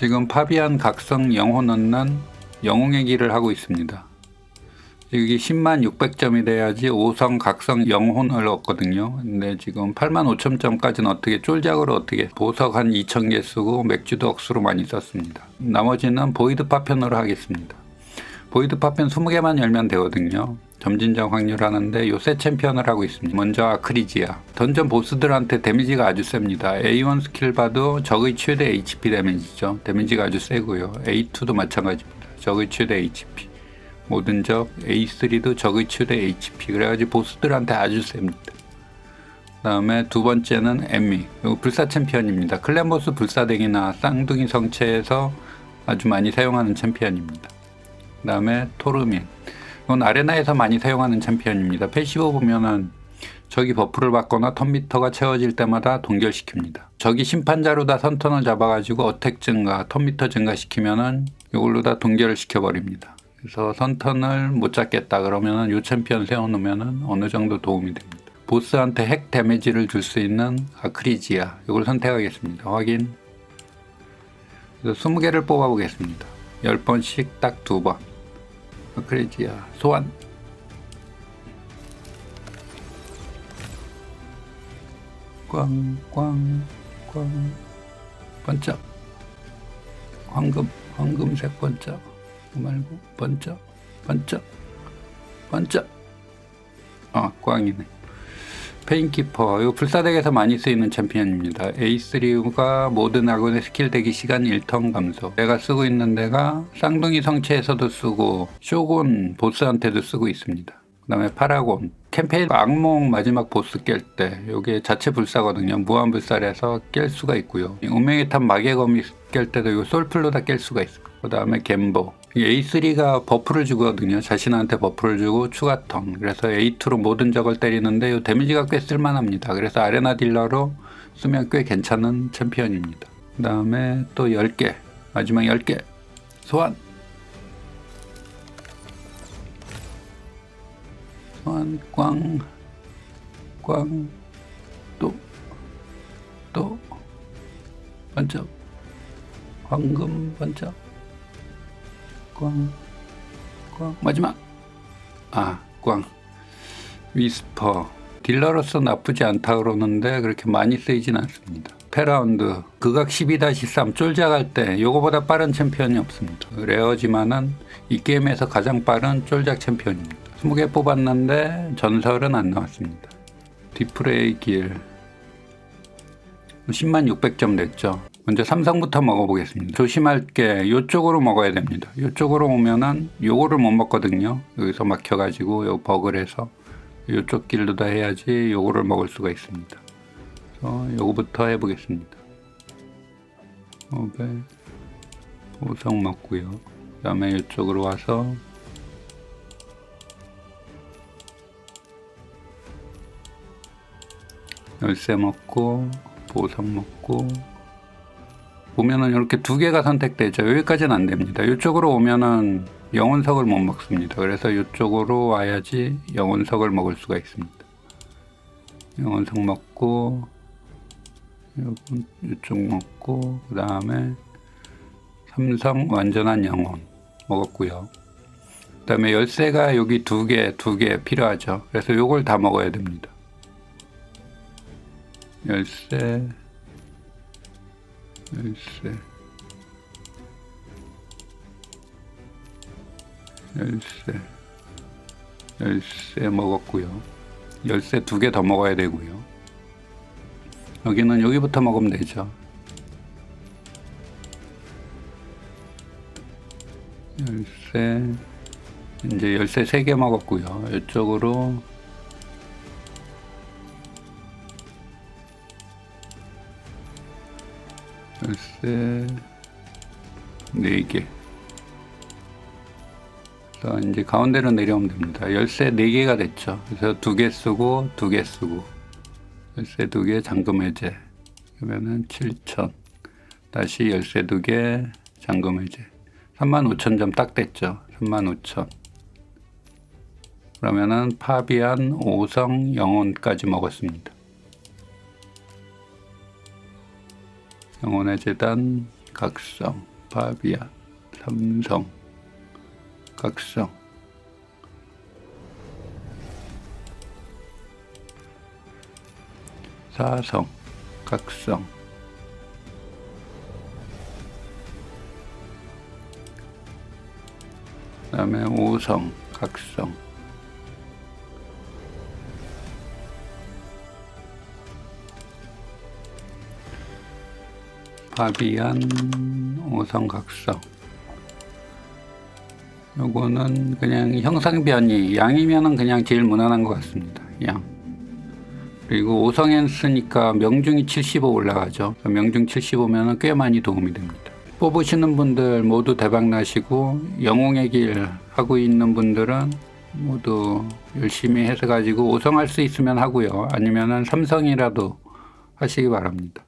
지금 파비안 각성 영혼 얻는 영웅의 길을 하고 있습니다. 여기 10만 600점이 돼야지 5성 각성 영혼을 얻거든요. 근데 지금 8만 5천 점까지는 어떻게 쫄작으로 어떻게 보석 한 2천 개 쓰고 맥주도 억수로 많이 썼습니다. 나머지는 보이드 파편으로 하겠습니다. 보이드 파편 20개만 열면 되거든요. 점진적 확률 하는데 요새 챔피언을 하고 있습니다. 먼저 아크리지아. 던전 보스들한테 데미지가 아주 셉니다. A1 스킬 봐도 적의 최대 HP 데미지죠. 데미지가 아주 세고요. A2도 마찬가지입니다. 적의 최대 HP. 모든 적 A3도 적의 최대 HP. 그래가지고 보스들한테 아주 셉니다. 그다음에 두 번째는 엠미. 이거 불사 챔피언입니다. 클랜보스 불사댕이나 쌍둥이 성체에서 아주 많이 사용하는 챔피언입니다. 그 다음에 토르민. 이건 아레나에서 많이 사용하는 챔피언입니다. 패시브 보면은 적이 버프를 받거나 턴미터가 채워질 때마다 동결시킵니다. 적이 심판자로 다 선턴을 잡아가지고 어택 증가, 턴미터 증가시키면은 이걸로 다 동결을 시켜버립니다. 그래서 선턴을 못 잡겠다 그러면은 요 챔피언 세워놓으면은 어느 정도 도움이 됩니다. 보스한테 핵 데미지를 줄 수 있는 아크리지아 이걸 선택하겠습니다. 확인. 그래서 20개를 뽑아보겠습니다. 10번씩 딱 두 번. 아크리지아 소환. 꽝꽝꽝. 번쩍. 황금 황금색 번쩍. 그거 말고 번쩍 번쩍 번쩍. 아 꽝이네 페인키퍼 이거 불사덱에서 많이 쓰이는 챔피언입니다. A3가 모든 아군의 스킬 대기 시간 1턴 감소. 내가 쓰고 있는 데가 쌍둥이 성체에서도 쓰고 쇼곤 보스한테도 쓰고 있습니다. 그 다음에 파라곤. 캠페인 악몽 마지막 보스 깰때 요게 자체 불사거든요. 무한 불사라서 깰 수가 있고요. 운명의 탑 마계 거미 깰 때도 요 솔플로 다 깰 수가 있습니다 그 다음에 겜보 A3가 버프를 주거든요. 자신한테 버프를 주고 추가 턴. 그래서 A2로 모든 적을 때리는데 요 데미지가 꽤 쓸만합니다. 그래서 아레나 딜러로 쓰면 꽤 괜찮은 챔피언입니다. 그 다음에 또 10개 마지막 10개. 소환. 소환 꽝, 꽝, 또, 또, 번쩍, 황금 번쩍, 꽝, 꽝, 마지막, 아, 꽝, 위스퍼. 딜러로서 나쁘지 않다 그러는데 그렇게 많이 쓰이진 않습니다. 페라운드 극악 12-3 쫄작할 때 요거보다 빠른 챔피언이 없습니다. 레어지만은 이 게임에서 가장 빠른 쫄작 챔피언입니다. 20개 뽑았는데 전설은 안 나왔습니다. 디프레이 길 10만 600점 됐죠. 먼저 삼성부터 먹어보겠습니다. 조심할 게 이쪽으로 먹어야 됩니다. 이쪽으로 오면은 요거를 못 먹거든요. 여기서 막혀가지고 요 버그를 해서 이쪽 길로 다 해야지 요거를 먹을 수가 있습니다. 그래서 요거부터 해보겠습니다. 500 보석 먹고요. 그 다음에 이쪽으로 와서 열쇠 먹고 보석 먹고 보면은 이렇게 두 개가 선택되죠. 여기까지는 안 됩니다. 이쪽으로 오면은 영혼석을 못 먹습니다. 그래서 이쪽으로 와야지 영혼석을 먹을 수가 있습니다. 영혼석 먹고 이쪽 먹고 그 다음에 삼성 완전한 영혼 먹었고요. 그 다음에 열쇠가 여기 두 개, 두 개 필요하죠. 그래서 요걸 다 먹어야 됩니다. 열쇠, 열쇠, 열쇠, 열쇠 먹었고요. 열쇠 두 개 더 먹어야 되고요. 여기는 여기부터 먹으면 되죠. 열쇠, 이제 열쇠 세 개 먹었고요. 이쪽으로 열쇠 네 개. 그래서 이제 가운데로 내려오면 됩니다. 열쇠 네 개가 됐죠. 그래서 두개 쓰고 두개 쓰고 열쇠 두개 잠금 해제. 그러면은 7천. 다시 열쇠 두개 잠금 해제. 3만 5천 점 딱 됐죠. 3만 5천. 그러면은 파비안 5성 영혼까지 먹었습니다. 영혼의 재단 각성, 바비안, 삼성, 각성. 사성, 각성. 그 다음에 오성, 각성. 바비안, 오성, 각성. 요거는 그냥 형상 변이 양이면은 그냥 제일 무난한 것 같습니다. 양. 그리고 오성엔 쓰니까 명중이 75 올라가죠. 명중 75면은 꽤 많이 도움이 됩니다. 뽑으시는 분들 모두 대박 나시고 영웅의 길 하고 있는 분들은 모두 열심히 해서 가지고 오성할 수 있으면 하고요. 아니면은 삼성이라도 하시기 바랍니다.